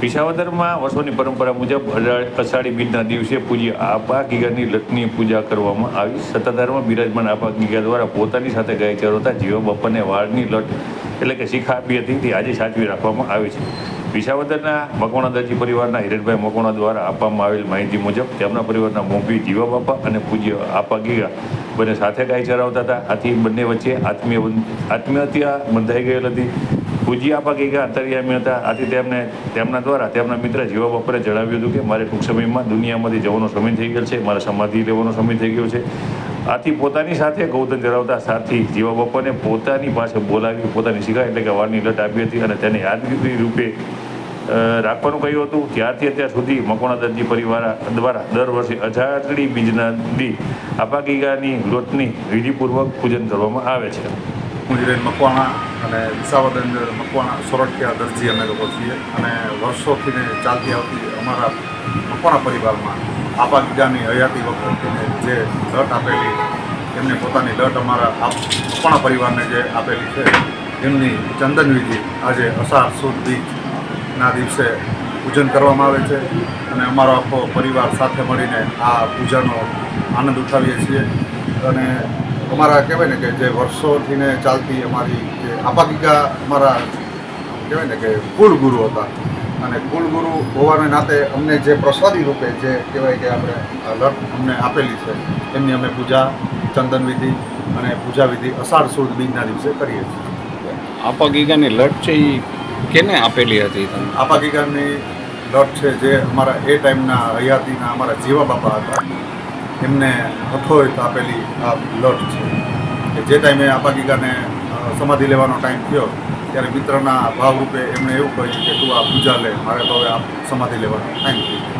વિસાવદરમાં વર્ષોની પરંપરા મુજબ અષાઢી બીજના દિવસે પૂજ્ય આપા ગીગાની લટની પૂજા કરવામાં આવી. સત્તાધારમાં બિરાજમાન આપા ગીગા દ્વારા પોતાની સાથે ગાય ચરોતા જીવા બાપાને વાળની લટ એટલે કે શીખા આપી હતી. તે આજે સાચવી રાખવામાં આવી છે. વિસાવદરના મકવાણા દરજી પરિવારના હિરેનભાઈ મકવાણા દ્વારા આપવામાં આવેલ માહિતી મુજબ તેમના પરિવારના મોભી જીવા બાપા અને પૂજ્ય આપા ગીગા બંને સાથે ગાય ચરાવતા હતા. આથી બંને વચ્ચે આત્મીય આત્મીયતા બંધાઈ ગયેલ હતી. પૂજી આપા ગીગા અંતરિયામી હતા. આથી તેમને, તેમના દ્વારા, તેમના મિત્ર જીવા બપોરે જણાવ્યું હતું કે, મારે ટૂંક સમયમાં દુનિયામાંથી જવાનો સમય થઈ ગયો છે, મારે સમાધિ લેવાનો સમય થઈ ગયો છે. આથી પોતાની સાથે ગૌતમ ધરાવતા સાથી જીવા બાપાને પોતાની પાસે બોલાવી, પોતાની શિખા એટલે કે વારની લટ આપી હતી અને તેને યાદગીરી રૂપે રાખવાનું કહ્યું હતું. ત્યારથી અત્યાર સુધી મકોણા દરજી પરિવાર દ્વારા દર વર્ષે અષાઢી બીજના દી અપાગીગાની લોટની વિધિપૂર્વક પૂજન કરવામાં આવે છે. મુજરેન મકવાણા અને વિસાવદર મકવાણા સોરઠિયા દરજી અમે લોકો છીએ. અને વર્ષોથી ને ચાલતી આવતી અમારા મકવાણા પરિવારમાં આપા બીજાની હયાતી વખતે જે લટ આપેલી, એમને પોતાની લટ અમારા આપ મકવાણા પરિવારને જે આપેલી છે, એમની ચંદન વિધિ આજે અષાઢ સુદ બીજના દિવસે પૂજન કરવામાં આવે છે. અને અમારો આખો પરિવાર સાથે મળીને આ પૂજાનો આનંદ ઉઠાવીએ છીએ. અને અમારા કહેવાય ને કે જે વર્ષોથી ને ચાલતી અમારી જે આપાગીકા અમારા કહેવાય ને કે કુળગુરુ હતા. અને કુલગુરુ હોવાને નાતે અમને જે પ્રસાદી રૂપે જે કહેવાય કે આપણે લટ અમને આપેલી છે એમની અમે પૂજા ચંદન વિધિ અને પૂજા વિધિ અષાઢ સુદ બીજના દિવસે કરીએ છીએ. આપા ગીગાની લટ છે એ કેને આપેલી હતી તમે? આપાગીકાની લટ છે જે અમારા એ ટાઈમના હયાતીના અમારા જીવા બાપા હતા. એમને હથોય આપેલી આ લટ છે. કે જે ટાઈમે આપાગીકાને અ, સમાધિ લેવાનો ટાઈમ થયો ત્યારે મિત્રના ભાવરૂપે એમણે એવું કહ્યું કે તું આ પૂજા લે મારે તો હવે આ સમાધિ લેવાનો. ટાઈમ થઈ ગયો